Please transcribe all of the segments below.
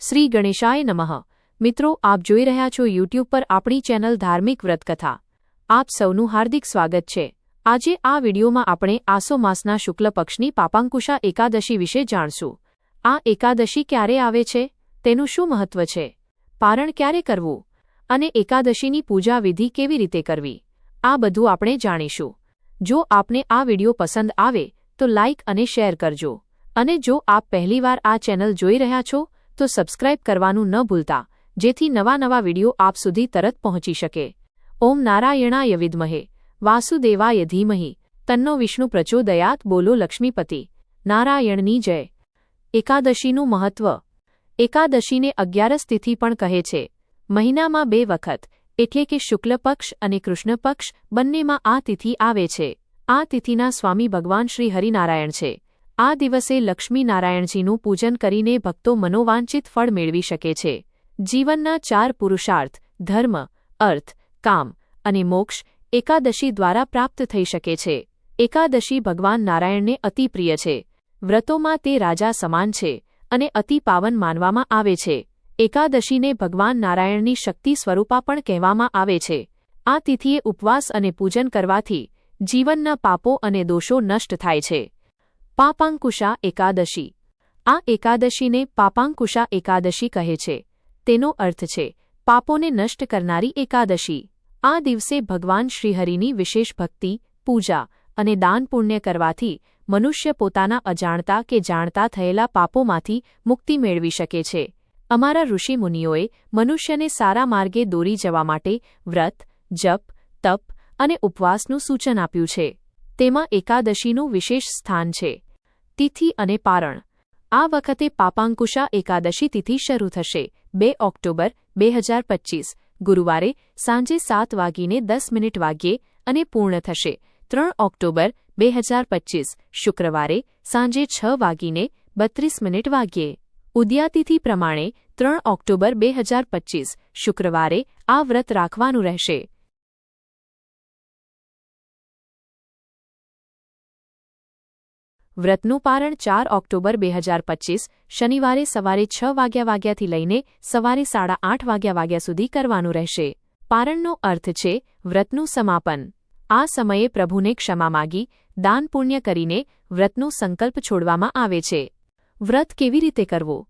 શ્રી ગણેશાય નમઃ. મિત્રો, આપ જોઈ રહ્યા છો યુટ્યુબ પર આપણી ચેનલ ધાર્મિક વ્રતકથા. આપ સૌનું હાર્દિક સ્વાગત છે. આજે આ વિડીયોમાં આપણે આસો માસના શુક્લ પક્ષની પાપાંકુશા એકાદશી વિશે જાણશું. આ એકાદશી ક્યારે આવે છે? તેનું શું મહત્વ છે? પારણ ક્યારે કરવું? અને એકાદશીની પૂજા વિધિ કેવી રીતે કરવી? આ બધું આપણે જાણીશું. જો આપને આ વીડિયો પસંદ આવે, તો લાઇક અને શેર કરજો. અને જો આપ પહેલીવાર આ ચેનલ જોઈ રહ્યા છો તો સબસ્ક્રાઇબ કરવાનું ન ભૂલતા. જેથી નવા નવા વીડિયો આપ સુધી તરત પહોંચી શકે. ઓમ નારાયણાય વિદ્મહે. વાસુદેવાય ધીમહી. તન્નો વિષ્ણુ પ્રચોદયાત. બોલો લક્ષ્મીપતિ. નારાયણની જય. એકાદશીનું મહત્વ. એકાદશીને અગિયારસ તિથિ પણ કહે છે. મહિનામાં બે વખત. એટલે કે શુક્લ પક્ષ અને કૃષ્ણ પક્ષ બંનેમાં આ તિથિ આવે છે. આ તિથિના સ્વામી ભગવાન શ્રી હરિનારાયણ છે. આ દિવસે લક્ષ્મીનારાયણજીનું પૂજન કરીને ભક્તો મનોવાંચિત ફળ મેળવી શકે છે. જીવનના ચાર પુરુષાર્થ, ધર્મ, અર્થ, કામ અને મોક્ષ એકાદશી દ્વારા પ્રાપ્ત થઈ શકે છે. એકાદશી ભગવાન નારાયણને અતિ પ્રિય છે. વ્રતોમાં તે રાજા સમાન છે અને અતિ પાવન માનવામાં આવે છે. એકાદશીને ભગવાન નારાયણની શક્તિ સ્વરૂપા પણ કહેવામાં આવે છે. આ તિથિએ ઉપવાસ અને પૂજન કરવાથી જીવનના પાપો અને દોષો નષ્ટ થાય છે. પાપાંકુશા એકાદશી. આ એકાદશીને પાપાંકુશા એકાદશી કહે છે. તેનો અર્થ છે, પાપોને નષ્ટ કરનારી એકાદશી. આ દિવસે ભગવાન શ્રીહરિની વિશેષ ભક્તિ, પૂજા અને દાન પુણ્ય કરવાથી મનુષ્ય પોતાના અજાણતા કે જાણતા થયેલા પાપોમાંથી મુક્તિ મેળવી શકે છે. અમારા ઋષિમુનિઓએ મનુષ્યને સારા માર્ગે દોરી જવા માટે વ્રત, જપ, તપ અને ઉપવાસનું સૂચન આપ્યું છે. તેમાં એકાદશીનું વિશેષ સ્થાન છે. તિથિ અને પારણ. આ વખતે પાપાંકુશા એકાદશી તિથિ શરૂ થશે, બે ઓક્ટોબર, બે હજાર પચ્ચીસ ગુરુવારે સાંજે સાત વાગીને દસ મિનિટ વાગ્યે અને પૂર્ણ થશે, ત્રણ ઓક્ટોબર, બે હજાર પચ્ચીસ શુક્રવારે સાંજે છ વાગીને બત્રીસ મિનિટ વાગ્યે. ઉદ્યાતિથિ પ્રમાણે ત્રણ ઓક્ટોબર, બે હજાર પચ્ચીસ શુક્રવારે આ વ્રત રાખવાનું રહેશે. વ્રતનું પારણ ચાર ઓક્ટોબર બે હજાર પચ્ચીસ શનિવારે સવારે છ વાગ્યા વાગ્યાથી લઈને સવારે સાડા આઠ વાગ્યા વાગ્યા સુધી કરવાનું રહેશે. પારણનો અર્થ છે, વ્રતનું સમાપન. આ સમયે પ્રભુને ક્ષમા માગી, દાન પુણ્ય કરીને વ્રતનું સંકલ્પ છોડવામાં આવે છે. વ્રત કેવી રીતે કરવું?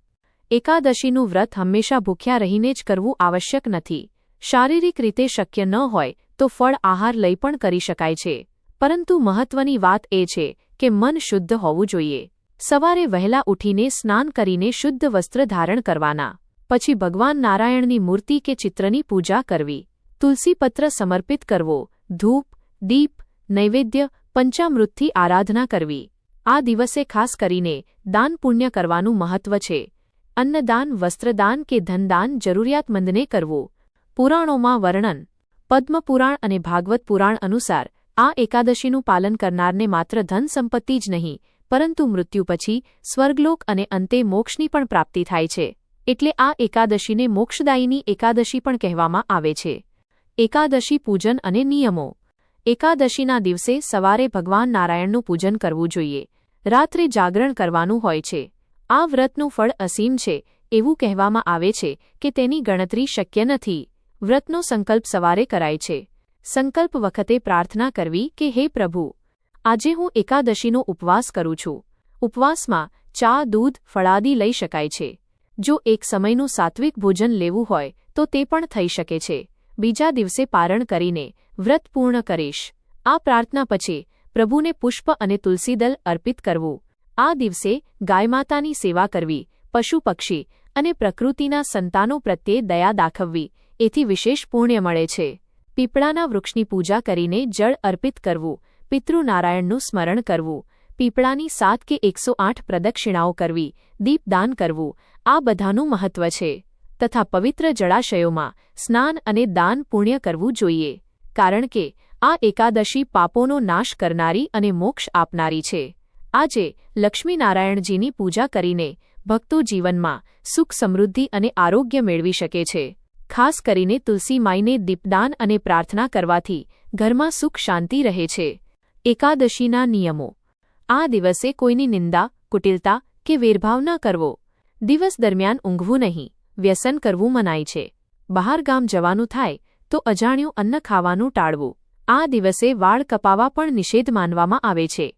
એકાદશીનું વ્રત હંમેશા ભૂખ્યા રહીને જ કરવું આવશ્યક નથી. શારીરિક રીતે શક્ય ન હોય તો ફળ આહાર લઈ પણ કરી શકાય છે. પરંતુ મહત્વની વાત એ છે કે મન શુદ્ધ હોવું જોઈએ. સવારે વહેલા ઉઠીને સ્નાન કરીને શુદ્ધ વસ્ત્ર ધારણ કરવાના. પછી ભગવાન નારાયણની મૂર્તિ કે ચિત્રની પૂજા કરવી. તુલસીપત્ર સમર્પિત કરવો. ધૂપ, દીપ, નૈવેદ્ય, પંચામૃતથી આરાધના કરવી. આ દિવસે ખાસ કરીને દાન પુણ્ય કરવાનું મહત્વ છે. અન્નદાન, વસ્ત્રદાન કે ધનદાન જરૂરિયાતમંદને કરવું. પુરાણોમાં વર્ણન. પદ્મપુરાણ અને ભાગવત પુરાણ અનુસાર આ એકાદશીનું પાલન કરનારને માત્ર ધન સંપત્તિ જ નહીં, પરંતુ મૃત્યુ પછી સ્વર્ગલોક અને અંતે મોક્ષની પણ પ્રાપ્તિ થાય છે. એટલે આ એકાદશીને મોક્ષદાયીની એકાદશી પણ કહેવામાં આવે છે. એકાદશી પૂજન અને નિયમો. એકાદશીના દિવસે સવારે ભગવાન નારાયણનું પૂજન કરવું જોઈએ. રાત્રે જાગરણ કરવાનું હોય છે. આ વ્રતનું ફળ અસીમ છે, એવું કહેવામાં આવે છે કે તેની ગણતરી શક્ય નથી. વ્રતનો સંકલ્પ સવારે કરાય છે. સંકલ્પ વખતે પ્રાર્થના કરવી કે હે પ્રભુ, આજે હું એકાદશીનો ઉપવાસ કરું છું. ઉપવાસમાં ચા, દૂધ, ફળાદી લઈ શકાય છે. જો એક સમયનું સાત્વિક ભોજન લેવું હોય, તો તે પણ થઈ શકે છે. બીજા દિવસે પારણ કરીને વ્રત પૂર્ણ કરીશ. આ પ્રાર્થના પછી પ્રભુને પુષ્પ અને તુલસીદલ અર્પિત કરવું. આ દિવસે ગાયમાતાની સેવા કરવી, પશુ પક્ષી અને પ્રકૃતિના સંતાનો પ્રત્યે દયા દાખવવી, એથી વિશેષ પુણ્ય મળે છે. પીપળાના વૃક્ષની પૂજા કરીને જળ અર્પિત કરવું, પિતૃનારાયણનું સ્મરણ કરવું, પીપળાની સાત કે એકસો આઠ પ્રદક્ષિણાઓ કરવી, દીપદાન કરવું, આ બધાનું મહત્વ છે. તથા પવિત્ર જળાશયોમાં સ્નાન અને દાન પુણ્ય કરવું જોઈએ. કારણ કે, આ એકાદશી પાપોનો નાશ કરનારી અને મોક્ષ આપનારી છે. આજે લક્ષ્મીનારાયણજીની પૂજા કરીને ભક્તો જીવનમાં સુખ સમૃદ્ધિ અને આરોગ્ય મેળવી શકે છે. ખાસ કરીને તુલસી માઈને દીપદાન અને પ્રાર્થના કરવાથી ઘરમાં સુખ શાંતિ રહે છે. એકાદશીના નિયમો. આ દિવસે કોઈની નિંદા, કુટિલતા કે વેરભાવ ન કરવો. દિવસ દરમિયાન ઊંઘવું નહીં, વ્યસન કરવું મનાય છે. બહાર ગામ જવાનું થાય, તો અજાણ્યું અન્ન ખાવાનું ટાળવું. આ દિવસે વાળ કપાવા પણ નિષેધ માનવામાં આવે છે.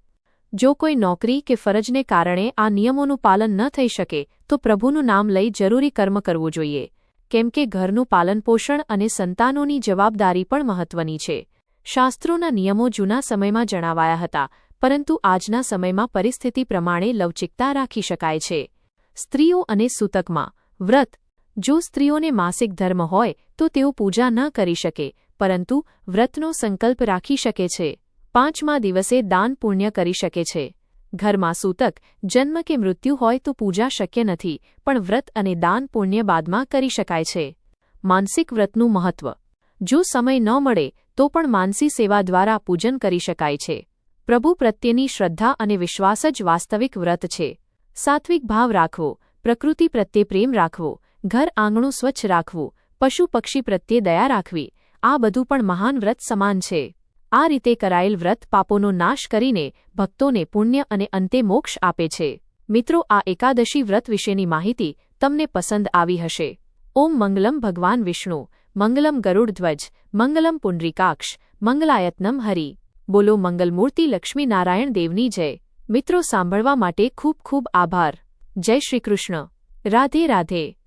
જો કોઈ નોકરી કે ફરજને કારણે આ નિયમોનું પાલન ન થઈ શકે, તો પ્રભુનું નામ લઈ જરૂરી કર્મ કરવું જોઈએ. કેમ કે ઘરનું પાલનપોષણ અને સંતાનોની જવાબદારી પણ મહત્વની છે. શાસ્ત્રોના નિયમો જૂના સમયમાં જણાવાયા હતા, પરંતુ આજના સમયમાં પરિસ્થિતિ પ્રમાણે લવચિકતા રાખી શકાય છે. સ્ત્રીઓ અને સૂતકમાં, વ્રત, જો સ્ત્રીઓને માસિક ધર્મ હોય, તો તેઓ પૂજા ન કરી શકે, પરંતુ વ્રતનો સંકલ્પ રાખી શકે છે. પાંચમા દિવસે દાન પુણ્ય કરી શકે છે. ઘરમાં સૂતક, જન્મ કે મૃત્યુ હોય તો પૂજા શક્ય નથી, પણ વ્રત અને દાન પુણ્ય બાદમાં કરી શકાય છે. માનસિક વ્રતનું મહત્વ. જો સમય ન મળે, તો પણ માનસી સેવા દ્વારા પૂજન કરી શકાય છે. પ્રભુ પ્રત્યેની શ્રદ્ધા અને વિશ્વાસ જ વાસ્તવિક વ્રત છે. સાત્વિક ભાવ રાખવો, પ્રકૃતિ પ્રત્યે પ્રેમ રાખવો, ઘર આંગણું સ્વચ્છ રાખવું, પશુ પક્ષી પ્રત્યે દયા રાખવી, આ બધું પણ મહાન વ્રત સમાન છે. આ રીતે કરાયેલ વ્રત પાપોનો નાશ કરીને ભક્તોને પુણ્ય અને અંતે મોક્ષ આપે છે. મિત્રો, આ એકાદશી વ્રત વિશેની માહિતી તમને પસંદ આવી હશે. ઓમ મંગલમ ભગવાન વિષ્ણુ, મંગલમ ગરુડધ્વજ મંગલમ પુંડરીકાક્ષ, મંગલાયત્નમ હરિ. બોલો મંગલમૂર્તિ લક્ષ્મી નારાયણ દેવની જય. મિત્રો, સાંભળવા માટે ખૂબ ખૂબ આભાર. જય શ્રી કૃષ્ણ. રાધે રાધે.